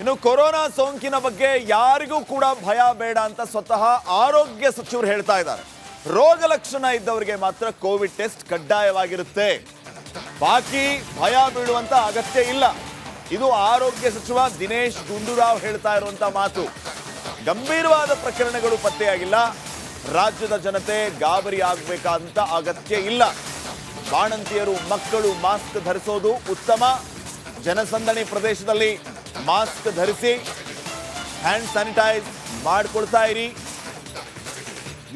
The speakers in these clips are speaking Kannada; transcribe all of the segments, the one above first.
ಇನ್ನು ಕೊರೋನಾ ಸೋಂಕಿನ ಬಗ್ಗೆ ಯಾರಿಗೂ ಕೂಡ ಭಯ ಬೇಡ ಅಂತ ಸ್ವತಃ ಆರೋಗ್ಯ ಸಚಿವರು ಹೇಳ್ತಾ ಇದ್ದಾರೆ. ರೋಗ ಲಕ್ಷಣ ಇದ್ದವರಿಗೆ ಮಾತ್ರ ಕೋವಿಡ್ ಟೆಸ್ಟ್ ಕಡ್ಡಾಯವಾಗಿರುತ್ತೆ. ಬಾಕಿ ಭಯ ಬೀಳುವಂತ ಅಗತ್ಯ ಇಲ್ಲ. ಇದು ಆರೋಗ್ಯ ಸಚಿವ ದಿನೇಶ್ ಗುಂಡೂರಾವ್ ಹೇಳ್ತಾ ಇರುವಂತ ಮಾತು. ಗಂಭೀರವಾದ ಪ್ರಕರಣಗಳು ಪತ್ತೆಯಾಗಿಲ್ಲ. ರಾಜ್ಯದ ಜನತೆ ಗಾಬರಿ ಆಗಬೇಕಾದಂತ ಅಗತ್ಯ ಇಲ್ಲ. ಬಾಣಂತಿಯರು ಮಕ್ಕಳು ಮಾಸ್ಕ್ ಧರಿಸೋದು ಉತ್ತಮ. ಜನಸಂದಣಿ ಪ್ರದೇಶದಲ್ಲಿ ಮಾಸ್ಕ್ ಧರಿಸಿ ಹ್ಯಾಂಡ್ ಸ್ಯಾನಿಟೈಸ್ ಮಾಡಿಕೊಳ್ತಾ ಇರಿ.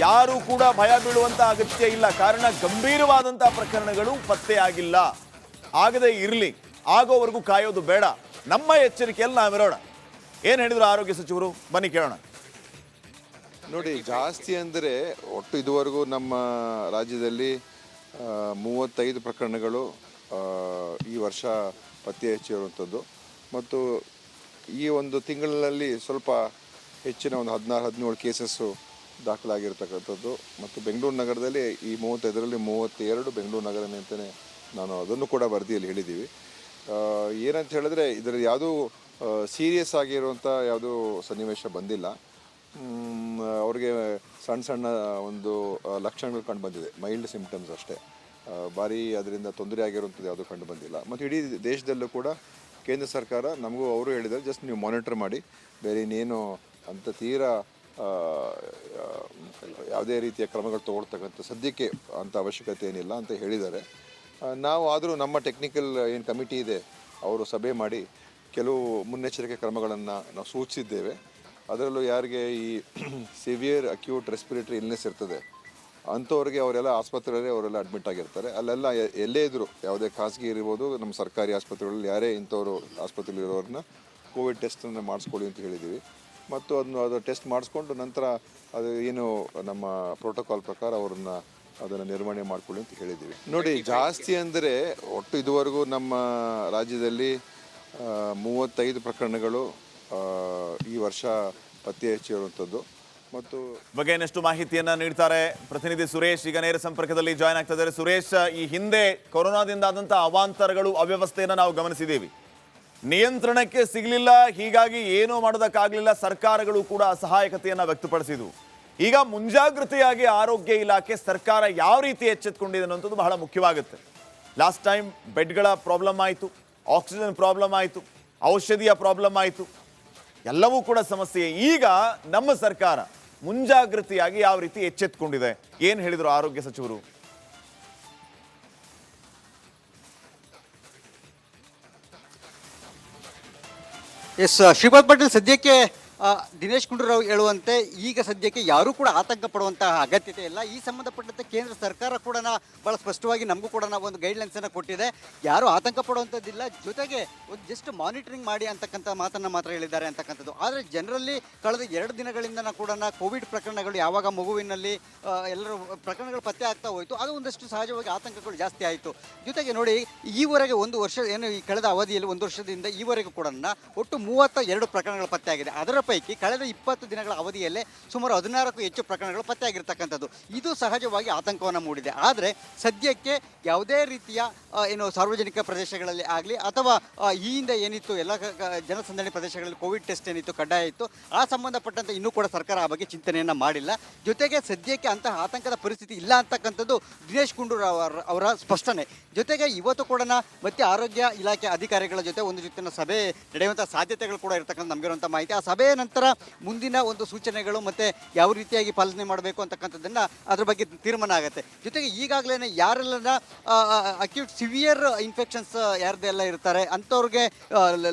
ಯಾರು ಕೂಡ ಭಯ ಬೀಳುವಂತ ಅಗತ್ಯ ಇಲ್ಲ. ಕಾರಣ ಗಂಭೀರವಾದಂತ ಪ್ರಕರಣಗಳು ಪತ್ತೆಯಾಗಿಲ್ಲ ಆಗದೆ ಇರಲಿ. ಆಗೋವರೆಗೂ ಕಾಯೋದು ಬೇಡ. ನಮ್ಮ ಎಚ್ಚರಿಕೆಯಲ್ಲಿ ನಾವಿರೋಣ. ಏನು ಹೇಳಿದ್ರು ಆರೋಗ್ಯ ಸಚಿವರು? ಬನ್ನಿ ಕೇಳೋಣ. ನೋಡಿ, ಜಾಸ್ತಿ ಅಂದರೆ ಒಟ್ಟು ಇದುವರೆಗೂ ನಮ್ಮ ರಾಜ್ಯದಲ್ಲಿ ಮೂವತ್ತೈದು ಪ್ರಕರಣಗಳು ಈ ವರ್ಷ ಪತ್ತೆ ಹಚ್ಚಿರುವಂಥದ್ದು ಮತ್ತು ಈ ಒಂದು ತಿಂಗಳಲ್ಲಿ ಸ್ವಲ್ಪ ಹೆಚ್ಚಿನ ಒಂದು ಹದಿನಾರು, ಹದಿನೇಳು ಕೇಸಸ್ಸು ದಾಖಲಾಗಿರ್ತಕ್ಕಂಥದ್ದು. ಮತ್ತು ಬೆಂಗಳೂರು ನಗರದಲ್ಲಿ ಈ ಮೂವತ್ತೈದರಲ್ಲಿ ಮೂವತ್ತೆರಡು ಬೆಂಗಳೂರು ನಗರ ಅಂತಲೇ ನಾನು ಅದನ್ನು ಕೂಡ ವರದಿಯಲ್ಲಿ ಹೇಳಿದ್ದೀವಿ. ಏನಂತ ಹೇಳಿದ್ರೆ ಇದರಲ್ಲಿ ಯಾವುದೂ ಸೀರಿಯಸ್ ಆಗಿರುವಂಥ ಯಾವುದೂ ಸನ್ನಿವೇಶ ಬಂದಿಲ್ಲ. ಅವ್ರಿಗೆ ಸಣ್ಣ ಸಣ್ಣ ಒಂದು ಲಕ್ಷಣಗಳು ಕಂಡು ಬಂದಿದೆ. ಮೈಲ್ಡ್ ಸಿಂಪ್ಟಮ್ಸ್ ಅಷ್ಟೇ. ಭಾರಿ ಅದರಿಂದ ತೊಂದರೆ ಆಗಿರುವಂಥದ್ದು ಯಾವುದೂ ಕಂಡು ಬಂದಿಲ್ಲ. ಮತ್ತು ಇಡೀ ದೇಶದಲ್ಲೂ ಕೂಡ ಕೇಂದ್ರ ಸರ್ಕಾರ ನಮಗೂ ಅವರು ಹೇಳಿದ್ದಾರೆ ಜಸ್ಟ್ ನೀವು ಮಾನಿಟರ್ ಮಾಡಿ. ಬೇರೆ ಇನ್ನೇನು ಅಂತ ತೀರಾ ಯಾವುದೇ ರೀತಿಯ ಕ್ರಮಗಳು ತೊಗೊಳ್ತಕ್ಕಂಥ ಸದ್ಯಕ್ಕೆ ಅಂಥ ಅವಶ್ಯಕತೆ ಏನಿಲ್ಲ ಅಂತ ಹೇಳಿದ್ದಾರೆ. ನಾವು ಆದರೂ ನಮ್ಮ ಟೆಕ್ನಿಕಲ್ ಏನು ಕಮಿಟಿ ಇದೆ, ಅವರು ಸಭೆ ಮಾಡಿ ಕೆಲವು ಮುನ್ನೆಚ್ಚರಿಕೆ ಕ್ರಮಗಳನ್ನು ನಾವು ಸೂಚಿಸಿದ್ದೇವೆ. ಅದರಲ್ಲೂ ಯಾರಿಗೆ ಈ ಸಿವಿಯರ್ ಅಕ್ಯೂಟ್ ರೆಸ್ಪಿರೇಟರಿ ಇಲ್ನೆಸ್ ಇರ್ತದೆ ಅಂಥವ್ರಿಗೆ ಅವರೆಲ್ಲ ಆಸ್ಪತ್ರೆಯಲ್ಲಿ ಅವರೆಲ್ಲ ಅಡ್ಮಿಟ್ ಆಗಿರ್ತಾರೆ. ಅಲ್ಲೆಲ್ಲ ಎಲ್ಲೇ ಇದ್ದರೂ ಯಾವುದೇ ಖಾಸಗಿ ಇರ್ಬೋದು, ನಮ್ಮ ಸರ್ಕಾರಿ ಆಸ್ಪತ್ರೆಗಳಲ್ಲಿ ಯಾರೇ ಇಂಥವರು ಆಸ್ಪತ್ರೆಯಲ್ಲಿ ಇರೋರನ್ನ ಕೋವಿಡ್ ಟೆಸ್ಟನ್ನು ಮಾಡಿಸ್ಕೊಳ್ಳಿ ಅಂತ ಹೇಳಿದ್ದೀವಿ ಮತ್ತು ಅದನ್ನು, ಅದು ಟೆಸ್ಟ್ ಮಾಡಿಸ್ಕೊಂಡು ನಂತರ ಅದು ಏನು ನಮ್ಮ ಪ್ರೋಟೋಕಾಲ್ ಪ್ರಕಾರ ಅವ್ರನ್ನ ಅದನ್ನು ನಿರ್ವಹಣೆ ಮಾಡ್ಕೊಳ್ಳಿ ಅಂತ ಹೇಳಿದ್ದೀವಿ ನೋಡಿ, ಜಾಸ್ತಿ ಅಂದರೆ ಒಟ್ಟು ಇದುವರೆಗೂ ನಮ್ಮ ರಾಜ್ಯದಲ್ಲಿ ಮೂವತ್ತೈದು ಪ್ರಕರಣಗಳು ಈ ವರ್ಷ ಪತ್ತೆ ಹಚ್ಚಿರುವಂಥದ್ದು. ಮತ್ತು ಬಗೆನಷ್ಟು ಇನ್ನಷ್ಟು ಮಾಹಿತಿಯನ್ನ ನೀಡ್ತಾರೆ ಪ್ರತಿನಿಧಿ ಸುರೇಶ್. ಈಗ ನೇರ ಸಂಪರ್ಕದಲ್ಲಿ ಜಾಯ್ನ್ ಆಗ್ತಾ ಇದ್ದಾರೆ ಸುರೇಶ್, ಈ ಹಿಂದೆ ಕೊರೋನಾದಿಂದ ಆದಂತಹ ಅವಾಂತರಗಳು, ಅವ್ಯವಸ್ಥೆಯನ್ನು ನಾವು ಗಮನಿಸಿದ್ದೀವಿ. ನಿಯಂತ್ರಣಕ್ಕೆ ಸಿಗಲಿಲ್ಲ, ಹೀಗಾಗಿ ಏನೂ ಮಾಡೋದಕ್ಕಾಗಲಿಲ್ಲ, ಸರ್ಕಾರಗಳು ಕೂಡ ಅಸಹಾಯಕತೆಯನ್ನ ವ್ಯಕ್ತಪಡಿಸಿದ್ವು. ಈಗ ಮುಂಜಾಗ್ರತೆಯಾಗಿ ಆರೋಗ್ಯ ಇಲಾಖೆ ಸರ್ಕಾರ ಯಾವ ರೀತಿ ಎಚ್ಚೆತ್ಕೊಂಡಿದೆ ಅನ್ನೋಂಥದ್ದು ಬಹಳ ಮುಖ್ಯವಾಗುತ್ತೆ. ಲಾಸ್ಟ್ ಟೈಮ್ ಬೆಡ್ಗಳ ಪ್ರಾಬ್ಲಮ್ ಆಯಿತು ಆಕ್ಸಿಜನ್ ಪ್ರಾಬ್ಲಮ್ ಆಯಿತು, ಔಷಧಿಯ ಪ್ರಾಬ್ಲಮ್ ಆಯಿತು, ಎಲ್ಲವೂ ಕೂಡ ಸಮಸ್ಯೆ. ಈಗ ನಮ್ಮ ಸರ್ಕಾರ ಮುಂಜಾಗ್ರತೆಯಾಗಿ ಯಾವ ರೀತಿ ಎಚ್ಚೆತ್ಕೊಂಡಿದೆ? ಏನ್ ಹೇಳಿದ್ರು ಆರೋಗ್ಯ ಸಚಿವರು? ಎಸ್ ಶ್ರೀಪಾದ್ ಪಾಟೀಲ್ ಸದ್ಯಕ್ಕೆ ದಿನೇಶ್ ಗುಂಡೂರಾವ್ ಹೇಳುವಂತೆ ಈಗ ಸದ್ಯಕ್ಕೆ ಯಾರೂ ಕೂಡ ಆತಂಕ ಪಡುವಂತಹ ಅಗತ್ಯತೆ ಇಲ್ಲ. ಈ ಸಂಬಂಧಪಟ್ಟಂತೆ ಕೇಂದ್ರ ಸರ್ಕಾರ ಕೂಡ ಬಹಳ ಸ್ಪಷ್ಟವಾಗಿ ನಮಗೂ ಕೂಡ ಒಂದು ಗೈಡ್ಲೈನ್ಸ್ ಅನ್ನು ಕೊಟ್ಟಿದೆ. ಯಾರು ಆತಂಕ ಪಡುವಂಥದ್ದಿಲ್ಲ. ಜೊತೆಗೆ ಒಂದು ಜಸ್ಟ್ ಮಾನಿಟರಿಂಗ್ ಮಾಡಿ ಅಂತಕ್ಕಂಥ ಮಾತನ್ನ ಮಾತ್ರ ಹೇಳಿದ್ದಾರೆ ಅಂತಕ್ಕಂಥದ್ದು. ಆದರೆ ಜನರಲ್ಲಿ ಕಳೆದ ಎರಡು ದಿನಗಳಿಂದ ಕೂಡ ಕೋವಿಡ್ ಪ್ರಕರಣಗಳು ಯಾವಾಗ ಮಗುವಿನಲ್ಲಿ ಎಲ್ಲರೂ ಪ್ರಕರಣಗಳು ಪತ್ತೆ ಆಗ್ತಾ ಹೋಯಿತು. ಅದು ಒಂದಷ್ಟು ಸಹಜವಾಗಿ ಆತಂಕಗಳು ಜಾಸ್ತಿ ಆಯಿತು. ಜೊತೆಗೆ ನೋಡಿ, ಈವರೆಗೆ ಒಂದು ವರ್ಷ ಏನು ಈ ಕಳೆದ ಅವಧಿಯಲ್ಲಿ ಒಂದು ವರ್ಷದಿಂದ ಈವರೆಗೂ ಕೂಡ ಒಟ್ಟು ಮೂವತ್ತ ಎರಡು ಪ್ರಕರಣಗಳು ಪತ್ತೆಯಾಗಿದೆ ಅದರ ಪೈಕಿ ಕಳೆದ ಇಪ್ಪತ್ತು ದಿನಗಳ ಅವಧಿಯಲ್ಲೇ ಸುಮಾರು ಹದಿನಾರಕ್ಕೂ ಹೆಚ್ಚು ಪ್ರಕರಣಗಳು ಪತ್ತೆಯಾಗಿರ್ತಕ್ಕಂಥದ್ದು. ಇದು ಸಹಜವಾಗಿ ಆತಂಕವನ್ನು ಮೂಡಿದೆ. ಆದರೆ ಸದ್ಯಕ್ಕೆ ಯಾವುದೇ ರೀತಿಯ ಏನು ಸಾರ್ವಜನಿಕ ಪ್ರದೇಶಗಳಲ್ಲಿ ಆಗಲಿ ಅಥವಾ ಈ ಹಿಂದೆ ಏನಿತ್ತು, ಎಲ್ಲ ಜನಸಂದಣಿ ಪ್ರದೇಶಗಳಲ್ಲಿ ಕೋವಿಡ್ ಟೆಸ್ಟ್ ಏನಿತ್ತು, ಕಡ್ಡಾಯ ಇತ್ತು, ಆ ಸಂಬಂಧಪಟ್ಟಂತೆ ಇನ್ನೂ ಕೂಡ ಸರ್ಕಾರ ಆ ಬಗ್ಗೆ ಚಿಂತನೆಯನ್ನು ಮಾಡಿಲ್ಲ. ಜೊತೆಗೆ ಸದ್ಯಕ್ಕೆ ಅಂತಹ ಆತಂಕದ ಪರಿಸ್ಥಿತಿ ಇಲ್ಲ ಅಂತಕ್ಕಂಥದ್ದು ದಿನೇಶ್ ಗುಂಡೂರಾವ್ ಅವರ- ಅವರ ಸ್ಪಷ್ಟನೆ. ಜೊತೆಗೆ ಇವತ್ತು ಕೂಡ ಮತ್ತೆ ಆರೋಗ್ಯ ಇಲಾಖೆ ಅಧಿಕಾರಿಗಳ ಜೊತೆ ಒಂದು ಜೊತೆ ಸಭೆ ನಡೆಯುವಂಥ ಸಾಧ್ಯತೆಗಳು ಕೂಡ ಇರತಕ್ಕಂಥ ನಮಗಿರುವಂಥ ಮಾಹಿತಿ. ಆ ಸಭೆಯ ನಂತರ ಮುಂದಿನ ಒಂದು ಸೂಚನೆಗಳು ಮತ್ತೆ ಯಾವ ರೀತಿಯಾಗಿ ಪಾಲನೆ ಮಾಡಬೇಕು ಅಂತಕ್ಕಂಥದ್ದನ್ನು ಅದ್ರ ಬಗ್ಗೆ ತೀರ್ಮಾನ ಆಗುತ್ತೆ. ಜೊತೆಗೆ ಈಗಾಗಲೇ ಯಾರೆಲ್ಲ ಅಕ್ಯೂಟ್ ಸಿವಿಯರ್ ಇನ್ಫೆಕ್ಷನ್ಸ್ ಯಾರ್ದೆಲ್ಲ ಇರ್ತಾರೆ, ಅಂಥವ್ರಿಗೆ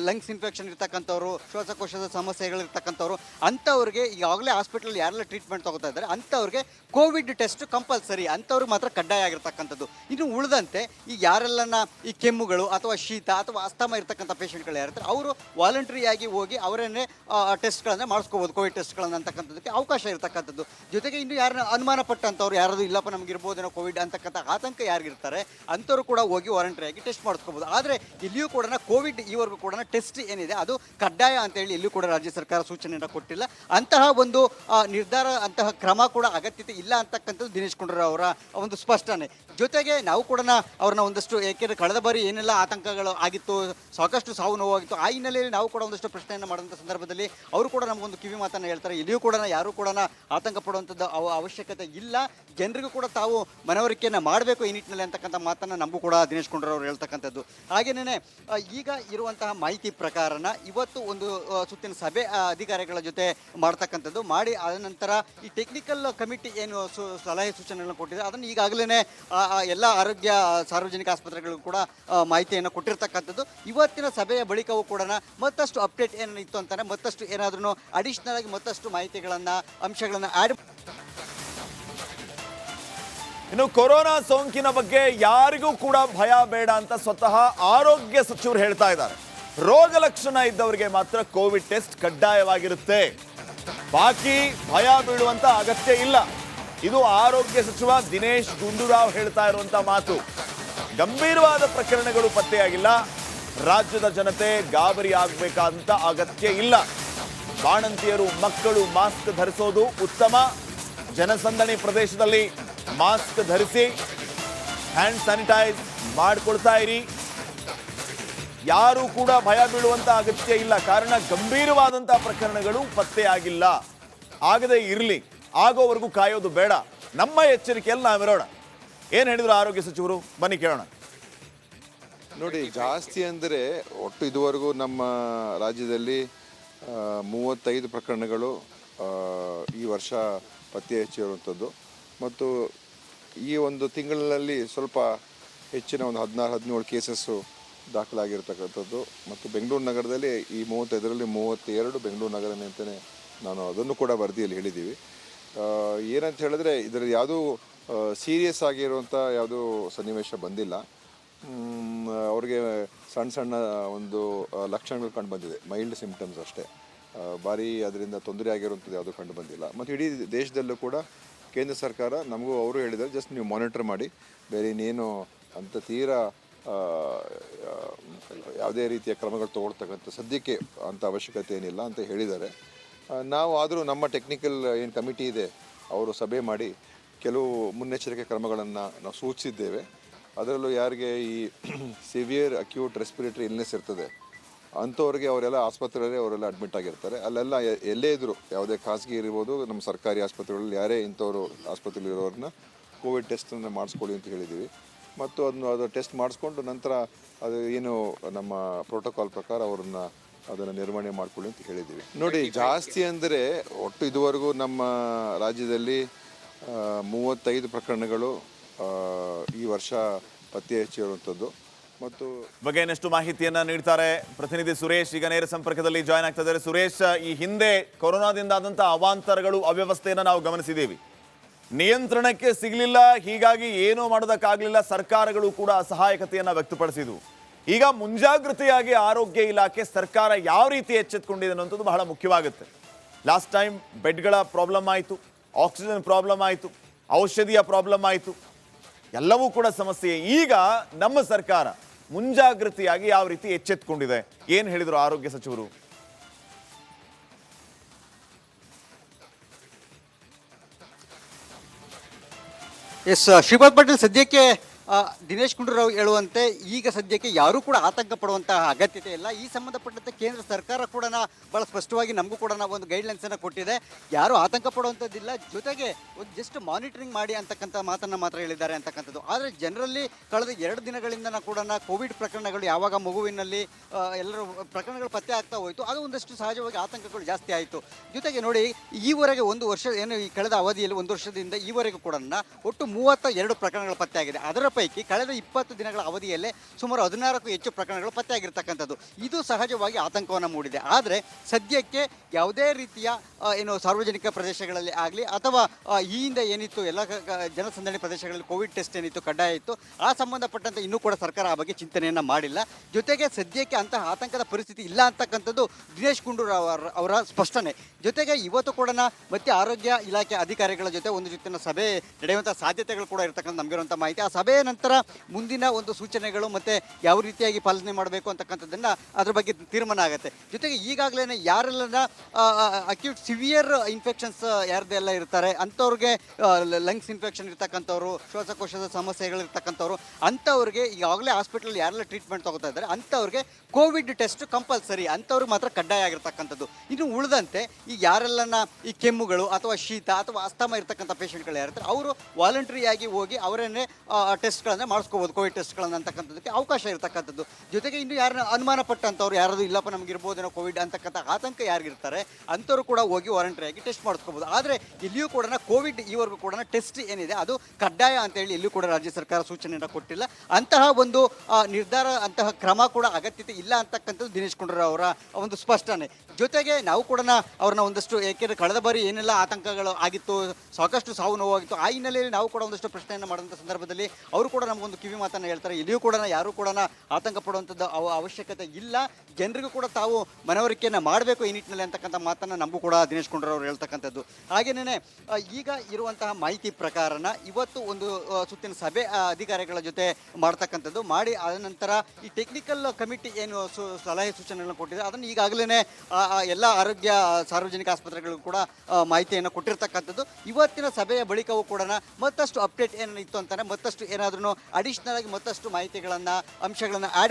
ಲಂಗ್ಸ್ ಇನ್ಫೆಕ್ಷನ್ ಇರ್ತಕ್ಕಂಥವ್ರು, ಶ್ವಾಸಕೋಶದ ಸಮಸ್ಯೆಗಳು ಇರ್ತಕ್ಕಂಥವ್ರು ಅಂಥವ್ರಿಗೆ ಈಗಾಗಲೇ ಹಾಸ್ಪಿಟಲ್ ಯಾರೆಲ್ಲ ಟ್ರೀಟ್ಮೆಂಟ್ ತಗೋತಾ ಇದ್ದಾರೆ, ಅಂಥವ್ರಿಗೆ ಕೋವಿಡ್ ಟೆಸ್ಟ್ ಕಂಪಲ್ಸರಿ ಅಂಥವ್ರಿಗೆ ಮಾತ್ರ ಕಡ್ಡಾಯ ಆಗಿರ್ತಕ್ಕಂಥದ್ದು. ಇನ್ನು ಉಳಿದಂತೆ ಈ ಯಾರೆಲ್ಲನ ಈ ಕೆಮ್ಮುಗಳು ಅಥವಾ ಶೀತ ಅಥವಾ ಅಸ್ತಮ ಇರ್ತಕ್ಕಂಥ ಪೇಷಂಟ್ಗಳು ಯಾರಿರ್ತಾರೆ, ಅವರು ವಾಲಂಟ್ರಿಯಾಗಿ ಹೋಗಿ ಅವರನ್ನೇ ಟೆಸ್ಟ್ ಟೆಸ್ಟ್ಗಳನ್ನ ಮಾಡಿಸ್ಕೋಬೋದು, ಕೋವಿಡ್ ಟೆಸ್ಟ್ಗಳನ್ನು ಅಂತಕ್ಕಂಥದ್ದಕ್ಕೆ ಅವಕಾಶ ಇರತಕ್ಕಂಥದ್ದು. ಜೊತೆಗೆ ಇನ್ನು ಯಾರನ್ನ ಅನುಮಾನಪಟ್ಟಂಥವ್ರು ಯಾರಾದರೂ ಇಲ್ಲಪ್ಪ, ನಮ್ಗೆ ಇರ್ಬೋದೇನೋ ಕೋವಿಡ್ ಅಂತಕ್ಕಂಥ ಆತಂಕ ಯಾರಿಗಿರ್ತಾರೆ ಅಂಥವ್ರು ಕೂಡ ಹೋಗಿ ವಾರಂಟ್ರಿಯಾಗಿ ಟೆಸ್ಟ್ ಮಾಡಿಸ್ಕೋಬೋದು. ಆದರೆ ಇಲ್ಲಿಯೂ ಕೂಡ ಕೋವಿಡ್ ಈವರೆಗೂ ಕೂಡ ಟೆಸ್ಟ್ ಏನಿದೆ, ಅದು ಕಡ್ಡಾಯ ಅಂತೇಳಿ ಇಲ್ಲಿಯೂ ಕೂಡ ರಾಜ್ಯ ಸರ್ಕಾರ ಸೂಚನೆಯನ್ನು ಕೊಟ್ಟಿಲ್ಲ. ಅಂತಹ ಒಂದು ನಿರ್ಧಾರ, ಅಂತಹ ಕ್ರಮ ಕೂಡ ಅಗತ್ಯತೆ ಇಲ್ಲ ಅಂತಕ್ಕಂಥದ್ದು ದಿನೇಶ್ ಗುಂಡೂರಾವ್ ಅವರ ಒಂದು ಸ್ಪಷ್ಟನೆ. ಜೊತೆಗೆ ನಾವು ಕೂಡ ಅವ್ರನ್ನ ಒಂದಷ್ಟು, ಏಕೆಂದರೆ ಕಳೆದ ಬಾರಿ ಏನೆಲ್ಲ ಆತಂಕಗಳು ಆಗಿತ್ತು, ಸಾಕಷ್ಟು ಸಾವು ನೋವಾಗಿತ್ತು ಆ ಹಿನ್ನೆಲೆಯಲ್ಲಿ ನಾವು ಕೂಡ ಒಂದಷ್ಟು ಪ್ರಶ್ನೆಯನ್ನು ಮಾಡಿದಂಥ ಸಂದರ್ಭದಲ್ಲಿ ಅವರು ಕೂಡ ನಮಗೊಂದು ಕಿವಿ ಮಾತನ್ನು ಹೇಳ್ತಾರೆ. ಇಲ್ಲಿಯೂ ಕೂಡ ಯಾರು ಕೂಡ ಆತಂಕ ಪಡುವಂಥದ್ದು ಅವ ಅವಶ್ಯಕತೆ ಇಲ್ಲ. ಜನರಿಗೂ ಕೂಡ ತಾವು ಮನವರಿಕೆಯನ್ನು ಮಾಡಬೇಕು ಈ ನಿಟ್ಟಿನಲ್ಲಿ ಅಂತಕ್ಕಂಥ ಮಾತನ್ನು ನಮಗೂ ಕೂಡ ದಿನೇಶ್ ಅವರು ಹೇಳ್ತಕ್ಕಂಥದ್ದು. ಹಾಗೇನೇ ಈಗ ಇರುವಂತಹ ಮಾಹಿತಿ ಪ್ರಕಾರನ ಇವತ್ತು ಒಂದು ಸುತ್ತಿನ ಸಭೆ ಅಧಿಕಾರಿಗಳ ಜೊತೆ ಮಾಡ್ತಕ್ಕಂಥದ್ದು. ಮಾಡಿ ಆದ ನಂತರ ಈ ಟೆಕ್ನಿಕಲ್ ಕಮಿಟಿ ಏನು ಸಲಹೆ ಸೂಚನೆಗಳನ್ನು ಕೊಟ್ಟಿದೆ. ಅದನ್ನು ಈಗಾಗಲೇ ಎಲ್ಲ ಆರೋಗ್ಯ ಸಾರ್ವಜನಿಕ ಆಸ್ಪತ್ರೆಗಳಿಗೂ ಕೂಡ ಮಾಹಿತಿಯನ್ನು ಕೊಟ್ಟಿರ್ತಕ್ಕಂಥದ್ದು. ಇವತ್ತಿನ ಸಭೆಯ ಬಳಿಕವೂ ಕೂಡ ಮತ್ತಷ್ಟು ಅಪ್ಡೇಟ್ ಏನಿತ್ತು ಅಂತಾನೆ ಮತ್ತಷ್ಟು ಏನಾದರೂ ಅಡಿಷನಲ್ ಆಗಿ ಮತ್ತಷ್ಟು ಮಾಹಿತಿಗಳನ್ನು, ಅಂಶಗಳನ್ನು ಆ್ಯಡ್ ಇನ್ನು ಕೊರೋನಾ ಸೋಂಕಿನ ಬಗ್ಗೆ ಯಾರಿಗೂ ಕೂಡ ಭಯ ಬೇಡ ಅಂತ ಸ್ವತಃ ಆರೋಗ್ಯ ಸಚಿವರು ಹೇಳ್ತಾ ಇದ್ದಾರೆ. ರೋಗ ಲಕ್ಷಣ ಇದ್ದವರಿಗೆ ಮಾತ್ರ ಕೋವಿಡ್ ಟೆಸ್ಟ್ ಕಡ್ಡಾಯವಾಗಿರುತ್ತೆ. ಬಾಕಿ ಭಯ ಬೀಳುವಂತ ಅಗತ್ಯ ಇಲ್ಲ. ಇದು ಆರೋಗ್ಯ ಸಚಿವ ದಿನೇಶ್ ಗುಂಡೂರಾವ್ ಹೇಳ್ತಾ ಇರುವಂತ ಮಾತು. ಗಂಭೀರವಾದ ಪ್ರಕರಣಗಳು ಪತ್ತೆಯಾಗಿಲ್ಲ. ರಾಜ್ಯದ ಜನತೆ ಗಾಬರಿ ಆಗಬೇಕಾದಂತ ಅಗತ್ಯ ಇಲ್ಲ. ಬಾಣಂತಿಯರು ಮಕ್ಕಳು ಮಾಸ್ಕ್ ಧರಿಸೋದು ಉತ್ತಮ. ಜನಸಂದಣಿ ಪ್ರದೇಶದಲ್ಲಿ ಮಾಸ್ಕ್ ಧರಿಸಿ ಹ್ಯಾಂಡ್ ಸ್ಯಾನಿಟೈಸ್ ಮಾಡಿಕೊಳ್ತಾ ಇರಿ. ಯಾರೂ ಕೂಡ ಭಯ ಬೀಳುವಂತ ಅಗತ್ಯ ಇಲ್ಲ. ಕಾರಣ, ಗಂಭೀರವಾದಂತ ಪ್ರಕರಣಗಳು ಪತ್ತೆಯಾಗಿಲ್ಲ ಆಗದೆ ಇರಲಿ. ಆಗೋವರೆಗೂ ಕಾಯೋದು ಬೇಡ. ನಮ್ಮ ಎಚ್ಚರಿಕೆಯಲ್ಲಿ ನಾವಿರೋಣ. ಏನು ಹೇಳಿದ್ರು ಆರೋಗ್ಯ ಸಚಿವರು? ಬನ್ನಿ ಕೇಳೋಣ. ನೋಡಿ, ಜಾಸ್ತಿ ಅಂದರೆ ಒಟ್ಟು ಇದುವರೆಗೂ ನಮ್ಮ ರಾಜ್ಯದಲ್ಲಿ ಮೂವತ್ತೈದು ಪ್ರಕರಣಗಳು ಈ ವರ್ಷ ಪತ್ತೆ ಹಚ್ಚಿರುವಂಥದ್ದು ಮತ್ತು ಈ ಒಂದು ತಿಂಗಳಲ್ಲಿ ಸ್ವಲ್ಪ ಹೆಚ್ಚಿನ ಒಂದು ಹದಿನಾರು, ಹದಿನೇಳು ಕೇಸಸ್ಸು ದಾಖಲಾಗಿರ್ತಕ್ಕಂಥದ್ದು. ಮತ್ತು ಬೆಂಗಳೂರು ನಗರದಲ್ಲಿ ಈ ಮೂವತ್ತೈದರಲ್ಲಿ ಮೂವತ್ತೆರಡು ಬೆಂಗಳೂರು ನಗರ ಅಂತಲೇ ನಾನು ಅದನ್ನು ಕೂಡ ವರದಿಯಲ್ಲಿ ಹೇಳಿದ್ದೀವಿ. ಏನಂತ ಹೇಳಿದ್ರೆ ಇದರಲ್ಲಿ ಯಾವುದೂ ಸೀರಿಯಸ್ ಆಗಿರುವಂಥ ಯಾವುದೂ ಸನ್ನಿವೇಶ ಬಂದಿಲ್ಲ. ಅವ್ರಿಗೆ ಸಣ್ಣ ಸಣ್ಣ ಒಂದು ಲಕ್ಷಣಗಳು ಕಂಡು ಬಂದಿದೆ. ಮೈಲ್ಡ್ ಸಿಂಪ್ಟಮ್ಸ್ ಅಷ್ಟೇ. ಭಾರಿ ಅದರಿಂದ ತೊಂದರೆ ಆಗಿರುವಂಥದ್ದು ಯಾವುದೂ ಕಂಡು ಬಂದಿಲ್ಲ. ಮತ್ತು ಇಡೀ ದೇಶದಲ್ಲೂ ಕೂಡ ಕೇಂದ್ರ ಸರ್ಕಾರ ನಮಗೂ ಅವರು ಹೇಳಿದ್ದಾರೆ ಜಸ್ಟ್ ನೀವು ಮಾನಿಟರ್ ಮಾಡಿ. ಬೇರೆ ಇನ್ನೇನು ಅಂತ ತೀರಾ ಯಾವುದೇ ರೀತಿಯ ಕ್ರಮಗಳು ತೊಗೊಳ್ತಕ್ಕಂಥ ಸದ್ಯಕ್ಕೆ ಅಂಥ ಅವಶ್ಯಕತೆ ಏನಿಲ್ಲ ಅಂತ ಹೇಳಿದ್ದಾರೆ. ನಾವು ಆದರೂ ನಮ್ಮ ಟೆಕ್ನಿಕಲ್ ಏನು ಕಮಿಟಿ ಇದೆ, ಅವರು ಸಭೆ ಮಾಡಿ ಕೆಲವು ಮುನ್ನೆಚ್ಚರಿಕೆ ಕ್ರಮಗಳನ್ನು ನಾವು ಸೂಚಿಸಿದ್ದೇವೆ. ಅದರಲ್ಲೂ ಯಾರಿಗೆ ಈ ಸಿವಿಯರ್ ಅಕ್ಯೂಟ್ ರೆಸ್ಪಿರೇಟರಿ ಇಲ್ನೆಸ್ ಇರ್ತದೆ ಅಂಥವ್ರಿಗೆ ಅವರೆಲ್ಲ ಆಸ್ಪತ್ರೆಯಲ್ಲಿ ಅವರೆಲ್ಲ ಅಡ್ಮಿಟ್ ಆಗಿರ್ತಾರೆ. ಅಲ್ಲೆಲ್ಲ ಎಲ್ಲೇ ಇದ್ದರೂ ಯಾವುದೇ ಖಾಸಗಿ ಇರ್ಬೋದು ನಮ್ಮ ಸರ್ಕಾರಿ ಆಸ್ಪತ್ರೆಗಳಲ್ಲಿ ಯಾರೇ ಇಂಥವರು ಆಸ್ಪತ್ರೆಯಲ್ಲಿ ಇರೋರನ್ನ ಕೋವಿಡ್ ಟೆಸ್ಟನ್ನು ಮಾಡಿಸ್ಕೊಳ್ಳಿ ಅಂತ ಹೇಳಿದ್ದೀವಿ ಮತ್ತು ಅದನ್ನು ಅದು ಟೆಸ್ಟ್ ಮಾಡಿಸ್ಕೊಂಡು ನಂತರ ಅದು ಏನು ನಮ್ಮ ಪ್ರೋಟೋಕಾಲ್ ಪ್ರಕಾರ ಅವ್ರನ್ನ ಅದನ್ನು ನಿರ್ವಹಣೆ ಮಾಡ್ಕೊಳ್ಳಿ ಅಂತ ಹೇಳಿದ್ದೀವಿ ನೋಡಿ ಜಾಸ್ತಿ ಅಂದರೆ ಒಟ್ಟು ಇದುವರೆಗೂ ನಮ್ಮ ರಾಜ್ಯದಲ್ಲಿ ಮೂವತ್ತೈದು ಪ್ರಕರಣಗಳು ಈ ವರ್ಷ ಪತ್ತೆ ಹಚ್ಚಿರುವಂಥದ್ದು. ಮತ್ತು ಬಗ್ಗೆ ಇನ್ನಷ್ಟು ಮಾಹಿತಿಯನ್ನ ನೀಡ್ತಾರೆ ಪ್ರತಿನಿಧಿ ಸುರೇಶ್. ಈಗ ನೇರ ಸಂಪರ್ಕದಲ್ಲಿ ಜಾಯ್ನ್ ಆಗ್ತಾ ಇದ್ದಾರೆ ಸುರೇಶ್, ಈ ಹಿಂದೆ ಕೊರೋನಾದಿಂದ ಆದಂತಹ ಅವಾಂತರಗಳು, ಅವ್ಯವಸ್ಥೆಯನ್ನ ನಾವು ಗಮನಿಸಿದ್ದೀವಿ. ನಿಯಂತ್ರಣಕ್ಕೆ ಸಿಗಲಿಲ್ಲ, ಹೀಗಾಗಿ ಏನೂ ಮಾಡೋದಕ್ಕಾಗಲಿಲ್ಲ, ಸರ್ಕಾರಗಳು ಕೂಡ ಅಸಹಾಯಕತೆಯನ್ನ ವ್ಯಕ್ತಪಡಿಸಿದ್ವು. ಈಗ ಮುಂಜಾಗ್ರತೆಯಾಗಿ ಆರೋಗ್ಯ ಇಲಾಖೆ ಸರ್ಕಾರ ಯಾವ ರೀತಿ ಎಚ್ಚೆತ್ಕೊಂಡಿದೆ ಅನ್ನೋಂಥದ್ದು ಬಹಳ ಮುಖ್ಯವಾಗುತ್ತೆ. ಲಾಸ್ಟ್ ಟೈಮ್ ಬೆಡ್ಗಳ ಪ್ರಾಬ್ಲಮ್ ಆಯಿತು ಆಕ್ಸಿಜನ್ ಪ್ರಾಬ್ಲಮ್ ಆಯಿತು, ಔಷಧಿಯ ಪ್ರಾಬ್ಲಮ್ ಆಯಿತು, ಎಲ್ಲವೂ ಕೂಡ ಸಮಸ್ಯೆ. ಈಗ ನಮ್ಮ ಸರ್ಕಾರ ಮುಂಜಾಗ್ರತೆಯಾಗಿ ಯಾವ ರೀತಿ ಎಚ್ಚೆತ್ಕೊಂಡಿದೆ? ಏನು ಹೇಳಿದ್ರು ಆರೋಗ್ಯ ಸಚಿವರು? ಎಸ್ ಶ್ರೀಪಾದ್ ಪಾಟೀಲ್ ಸದ್ಯಕ್ಕೆ ದಿನೇಶ್ ಗುಂಡೂರಾವ್ ಹೇಳುವಂತೆ ಈಗ ಸದ್ಯಕ್ಕೆ ಯಾರೂ ಕೂಡ ಆತಂಕ ಪಡುವಂತಹ ಅಗತ್ಯತೆ ಇಲ್ಲ. ಈ ಸಂಬಂಧಪಟ್ಟಂತೆ ಕೇಂದ್ರ ಸರ್ಕಾರ ಕೂಡ ಬಹಳ ಸ್ಪಷ್ಟವಾಗಿ ನಮಗೂ ಕೂಡ ಒಂದು ಗೈಡ್ಲೈನ್ಸ್ ಅನ್ನು ಕೊಟ್ಟಿದೆ. ಯಾರು ಆತಂಕ ಪಡುವಂಥದ್ದಿಲ್ಲ. ಜೊತೆಗೆ ಒಂದು ಜಸ್ಟ್ ಮಾನಿಟರಿಂಗ್ ಮಾಡಿ ಅಂತಕ್ಕಂಥ ಮಾತನ್ನು ಮಾತ್ರ ಹೇಳಿದ್ದಾರೆ ಅಂತಕ್ಕಂಥದ್ದು. ಆದರೆ ಜನರಲ್ಲಿ ಕಳೆದ ಎರಡು ದಿನಗಳಿಂದ ಕೂಡ ಕೋವಿಡ್ ಪ್ರಕರಣಗಳು ಯಾವಾಗ ಮಗುವಿನಲ್ಲಿ ಎಲ್ಲರೂ ಪ್ರಕರಣಗಳು ಪತ್ತೆ ಆಗ್ತಾ ಹೋಯಿತು. ಅದು ಒಂದಷ್ಟು ಸಹಜವಾಗಿ ಆತಂಕಗಳು ಜಾಸ್ತಿ ಆಯಿತು. ಜೊತೆಗೆ ನೋಡಿ, ಈವರೆಗೆ ಒಂದು ವರ್ಷ ಏನು ಈ ಕಳೆದ ಅವಧಿಯಲ್ಲಿ ಒಂದು ವರ್ಷದಿಂದ ಈವರೆಗೂ ಕೂಡ ಒಟ್ಟು ಮೂವತ್ತ ಎರಡು ಪ್ರಕರಣಗಳು ಪತ್ತೆ ಆಗಿದೆ. ಅದರ ಕಳೆದ ಇಪ್ಪತ್ತು ದಿನಗಳ ಅವಧಿಯಲ್ಲೇ ಸುಮಾರು ಹದಿನಾರಕ್ಕೂ ಹೆಚ್ಚು ಪ್ರಕರಣಗಳು ಪತ್ತೆಯಾಗಿರ್ತಕ್ಕಂಥದ್ದು. ಇದು ಸಹಜವಾಗಿ ಆತಂಕವನ್ನು ಮೂಡಿದೆ. ಆದರೆ ಸದ್ಯಕ್ಕೆ ಯಾವುದೇ ರೀತಿಯ ಏನು ಸಾರ್ವಜನಿಕ ಪ್ರದೇಶಗಳಲ್ಲಿ ಆಗಲಿ ಅಥವಾ ಈ ಹಿಂದೆ ಏನಿತ್ತು, ಎಲ್ಲ ಜನಸಂದಣಿ ಪ್ರದೇಶಗಳಲ್ಲಿ ಕೋವಿಡ್ ಟೆಸ್ಟ್ ಏನಿತ್ತು, ಕಡ್ಡಾಯ ಇತ್ತು, ಆ ಸಂಬಂಧಪಟ್ಟಂತೆ ಇನ್ನೂ ಕೂಡ ಸರ್ಕಾರ ಆ ಬಗ್ಗೆ ಚಿಂತನೆಯನ್ನು ಮಾಡಿಲ್ಲ. ಜೊತೆಗೆ ಸದ್ಯಕ್ಕೆ ಅಂತಹ ಆತಂಕದ ಪರಿಸ್ಥಿತಿ ಇಲ್ಲ ಅಂತಕ್ಕಂಥದ್ದು ದಿನೇಶ್ ಗುಂಡೂರಾವ್ ಅವರ ಅವರ ಸ್ಪಷ್ಟನೆ. ಜೊತೆಗೆ ಇವತ್ತು ಕೂಡ ಮತ್ತೆ ಆರೋಗ್ಯ ಇಲಾಖೆ ಅಧಿಕಾರಿಗಳ ಜೊತೆ ಒಂದು ಜೊತೆ ಸಭೆ ನಡೆಯುವಂಥ ಸಾಧ್ಯತೆಗಳು ಕೂಡ ಇರತಕ್ಕಂಥ ನಮಗಿರುವಂಥ ಮಾಹಿತಿ. ಆ ಸಭೆಯ ನಂತರ ಮುಂದಿನ ಒಂದು ಸೂಚನೆಗಳು ಮತ್ತೆ ಯಾವ ರೀತಿಯಾಗಿ ಪಾಲನೆ ಮಾಡಬೇಕು ಅಂತಕ್ಕಂಥದ್ದನ್ನು ಅದ್ರ ಬಗ್ಗೆ ತೀರ್ಮಾನ ಆಗುತ್ತೆ. ಜೊತೆಗೆ ಈಗಾಗಲೇ ಯಾರೆಲ್ಲ ಅಕ್ಯೂಟ್ ಸಿವಿಯರ್ ಇನ್ಫೆಕ್ಷನ್ಸ್ ಯಾರ್ದೆಲ್ಲ ಇರ್ತಾರೆ, ಅಂಥವ್ರಿಗೆ ಲಂಗ್ಸ್ ಇನ್ಫೆಕ್ಷನ್ ಇರ್ತಕ್ಕಂಥವ್ರು, ಶ್ವಾಸಕೋಶದ ಸಮಸ್ಯೆಗಳು ಇರ್ತಕ್ಕಂಥವ್ರು ಅಂಥವ್ರಿಗೆ ಈಗಾಗಲೇ ಹಾಸ್ಪಿಟಲ್ ಯಾರೆಲ್ಲ ಟ್ರೀಟ್ಮೆಂಟ್ ತಗೋತಾ ಇದ್ದಾರೆ, ಅಂಥವ್ರಿಗೆ ಕೋವಿಡ್ ಟೆಸ್ಟ್ ಕಂಪಲ್ಸರಿ ಅಂಥವ್ರಿಗೆ ಮಾತ್ರ ಕಡ್ಡಾಯ ಆಗಿರ್ತಕ್ಕಂಥದ್ದು. ಇನ್ನು ಉಳಿದಂತೆ ಈ ಯಾರೆಲ್ಲನ ಈ ಕೆಮ್ಮುಗಳು ಅಥವಾ ಶೀತ ಅಥವಾ ಅಸ್ತಮ ಇರ್ತಕ್ಕಂಥ ಪೇಷಂಟ್ಗಳು ಯಾರಿರ್ತಾರೆ, ಅವರು ವಾಲಂಟ್ರಿಯಾಗಿ ಹೋಗಿ ಅವರನ್ನೇ ಟೆಸ್ಟ್ಗಳನ್ನು ಮಾಡಿಸ್ಕೋಬೋದು, ಕೋವಿಡ್ ಟೆಸ್ಟ್ಗಳನ್ನು ಅಂತಕ್ಕಂಥದ್ದಕ್ಕೆ ಅವಕಾಶ ಇರತಕ್ಕಂಥದ್ದು. ಜೊತೆಗೆ ಇನ್ನು ಯಾರನ್ನ ಅನುಮಾನಪಟ್ಟಂಥವ್ರು ಪಟ್ಟಂಥವ್ರು ಯಾರಾದ್ರು ಇಲ್ಲಪ್ಪ ನಮ್ಗೆ ಇರ್ಬೋದೇನೋ ಕೋವಿಡ್ ಅಂತಕ್ಕಂಥ ಆತಂಕ ಯಾರಿಗಿರ್ತಾರೆ, ಅಂಥವ್ರು ಕೂಡ ಹೋಗಿ ವಾಲಂಟ್ರಿಯಾಗಿ ಟೆಸ್ಟ್ ಮಾಡಿಸ್ಕೋಬೋದು. ಆದರೆ ಇಲ್ಲಿಯೂ ಕೂಡ ಕೋವಿಡ್ ಈವರೆಗೂ ಕೂಡ ಟೆಸ್ಟ್ ಏನಿದೆ, ಅದು ಕಡ್ಡಾಯ ಅಂತೇಳಿ ಇಲ್ಲಿಯೂ ಕೂಡ ರಾಜ್ಯ ಸರ್ಕಾರ ಸೂಚನೆಯನ್ನು ಕೊಟ್ಟಿಲ್ಲ. ಅಂತಹ ಒಂದು ನಿರ್ಧಾರ, ಅಂತಹ ಕ್ರಮ ಕೂಡ ಅಗತ್ಯತೆ ಇಲ್ಲ ಅಂತಕ್ಕಂಥದ್ದು ದಿನೇಶ್ ಗುಂಡೂರಾವ್ ಅವರ ಒಂದು ಸ್ಪಷ್ಟನೆ. ಜೊತೆಗೆ ನಾವು ಕೂಡ ಅವ್ರನ್ನ ಒಂದಷ್ಟು, ಏಕೆಂದರೆ ಕಳೆದ ಬಾರಿ ಏನೆಲ್ಲ ಆತಂಕಗಳು ಆಗಿತ್ತು, ಸಾಕಷ್ಟು ಸಾವು ನೋವಾಗಿತ್ತು ಆ ಹಿನ್ನೆಲೆಯಲ್ಲಿ ನಾವು ಕೂಡ ಒಂದಷ್ಟು ಪ್ರಶ್ನೆಯನ್ನು ಮಾಡಿದಂಥ ಸಂದರ್ಭದಲ್ಲಿ ಅವರು ಕೂಡ ನಮಗೊಂದು ಕಿವಿ ಮಾತನ್ನು ಹೇಳ್ತಾರೆ. ಇಲ್ಲಿಯೂ ಕೂಡ ಯಾರು ಕೂಡ ಆತಂಕ ಪಡುವಂಥದ್ದು ಅವ ಅವಶ್ಯಕತೆ ಇಲ್ಲ. ಜನರಿಗೂ ಕೂಡ ತಾವು ಮನವರಿಕೆಯನ್ನು ಮಾಡಬೇಕು ಈ ನಿಟ್ಟಿನಲ್ಲಿ ಅಂತಕ್ಕಂಥ ಮಾತನ್ನು ನಮಗೂ ಕೂಡ ದಿನೇಶ್ ಗುಂಡೂರಾವ್ ಅವರು ಹೇಳ್ತಕ್ಕಂಥದ್ದು. ಹಾಗೇನೇ ಈಗ ಇರುವಂತಹ ಮಾಹಿತಿ ಪ್ರಕಾರನ ಇವತ್ತು ಒಂದು ಸುತ್ತಿನ ಸಭೆ ಅಧಿಕಾರಿಗಳ ಜೊತೆ ಮಾಡ್ತಕ್ಕಂಥದ್ದು. ಮಾಡಿ ಆದ ನಂತರ ಈ ಟೆಕ್ನಿಕಲ್ ಕಮಿಟಿ ಏನು ಸಲಹೆ ಸೂಚನೆಗಳನ್ನು ಕೊಟ್ಟಿದೆ. ಅದನ್ನು ಈಗಾಗಲೇ ಎಲ್ಲ ಆರೋಗ್ಯ ಸಾರ್ವಜನಿಕ ಆಸ್ಪತ್ರೆಗಳಿಗೂ ಕೂಡ ಮಾಹಿತಿಯನ್ನು ಕೊಟ್ಟಿರ್ತಕ್ಕಂಥದ್ದು. ಇವತ್ತಿನ ಸಭೆಯ ಬಳಿಕವೂ ಕೂಡ ಮತ್ತಷ್ಟು ಅಪ್ಡೇಟ್ ಏನಿತ್ತು ಅಂತಾನೆ ಮತ್ತಷ್ಟು ಏನಾದ್ರೂ ಅಡಿಷ್ನಲ್ ಆಗಿ ಮತ್ತಷ್ಟು ಮಾಹಿತಿಗಳನ್ನು ಅಂಶಗಳನ್ನು ಆ್ಯಡ್